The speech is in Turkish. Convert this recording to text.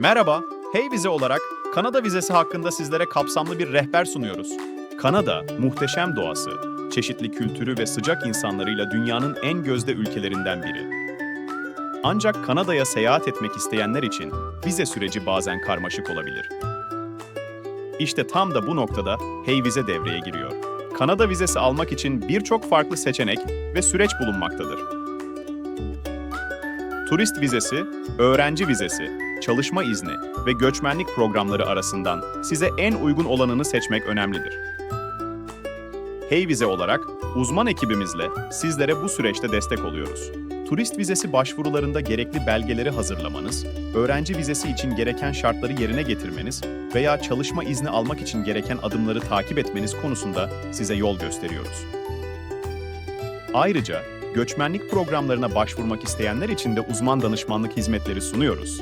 Merhaba, Hey Vize olarak Kanada vizesi hakkında sizlere kapsamlı bir rehber sunuyoruz. Kanada, muhteşem doğası, çeşitli kültürü ve sıcak insanlarıyla dünyanın en gözde ülkelerinden biri. Ancak Kanada'ya seyahat etmek isteyenler için vize süreci bazen karmaşık olabilir. İşte tam da bu noktada Hey Vize devreye giriyor. Kanada vizesi almak için birçok farklı seçenek ve süreç bulunmaktadır. Turist vizesi, öğrenci vizesi, çalışma izni ve göçmenlik programları arasından size en uygun olanını seçmek önemlidir. Hey Vize olarak uzman ekibimizle sizlere bu süreçte destek oluyoruz. Turist vizesi başvurularında gerekli belgeleri hazırlamanız, öğrenci vizesi için gereken şartları yerine getirmeniz veya çalışma izni almak için gereken adımları takip etmeniz konusunda size yol gösteriyoruz. Ayrıca göçmenlik programlarına başvurmak isteyenler için de uzman danışmanlık hizmetleri sunuyoruz.